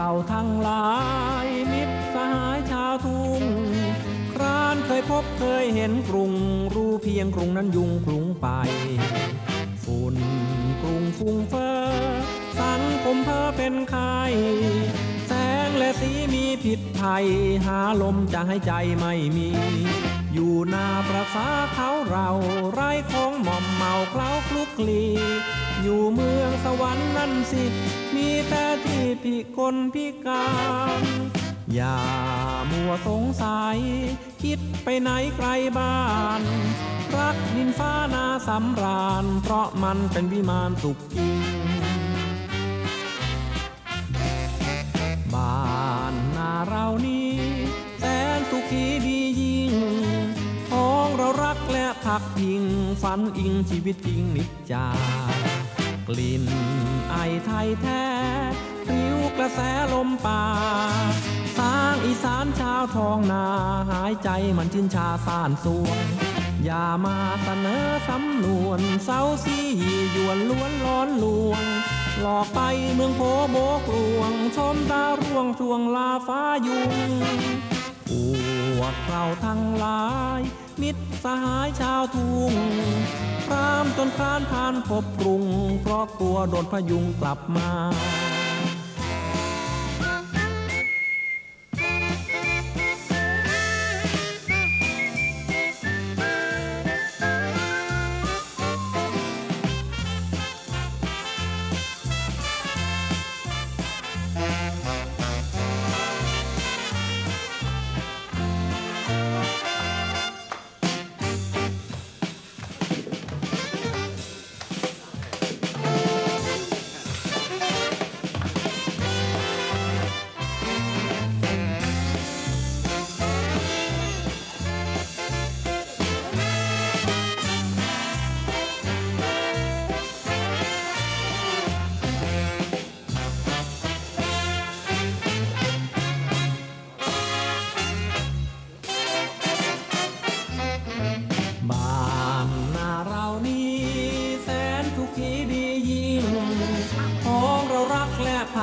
เราทั้งหลายมิตรสหายชาวทุ่งครานเคยพบเคยเห็นกรุง รู้เพียงกรุงนั้นยุงกรุงไป ฝุ่นกรุงฟุ้งเฟ้อสังคมเพ้อเป็นไข้ สงและสีมีผิดภัย หาลมจะให้ใจไม่มี อยู่นาประสาเขาเราไร้ของหม่อมเมาเคล้าคลุกคลี อยู่เมืองสวรรค์นั่นสิ มีแต่ที่พิกลพิการ อย่ามัวสงสัย คิดไปไหนไกลบ้าน รักดินฟ้านาสำราญ เพราะมันเป็นวิมานสุขจริงักพิงฝันอิงชีวิตจริงนิจจากลิ่นไอไทยแท้ริ้วกระแสลมป่า สร้างอีสานชาวทองนาหายใจมันชื่นชาสานสวงอย่ามาเสนอสำนวนเศร้าซีหยวนล้วนร้อนลวง หลอกไปเมืองโพโบกลวง ชมดาวร่วงทวงลาฟ้ายุง พวกเราทั้งหลาย มิตรสหายชาวทุ่งพรามจนครานผ่านพบกรุง เพราะกลัวโดนพยุงกลับมา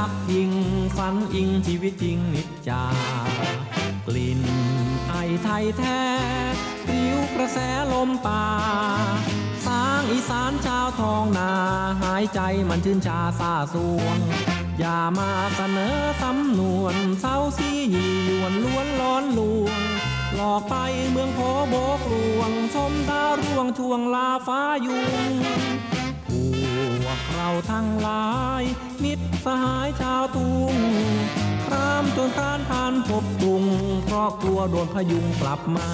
กพักพิงฝันอิงชีวิตจริงนิจจากลิ่นไอไทยแท้ริ้วกระแสลมป่าสร้างอีสานชาวทองนา หายใจมันชื่นชาซาสวง อย่ามาเสนอสำนวนเศร้าซียียวนล้วนร้อนลวง หลอกไปเมืองโพโบกลวงชมดาร่วงช่วงลาฟ้ายุงาทั้งหลาย มิตรสหายชาวตุงครามจนครานผ่านพบกรุงเพราะกลัวโดนพยุงกลับมา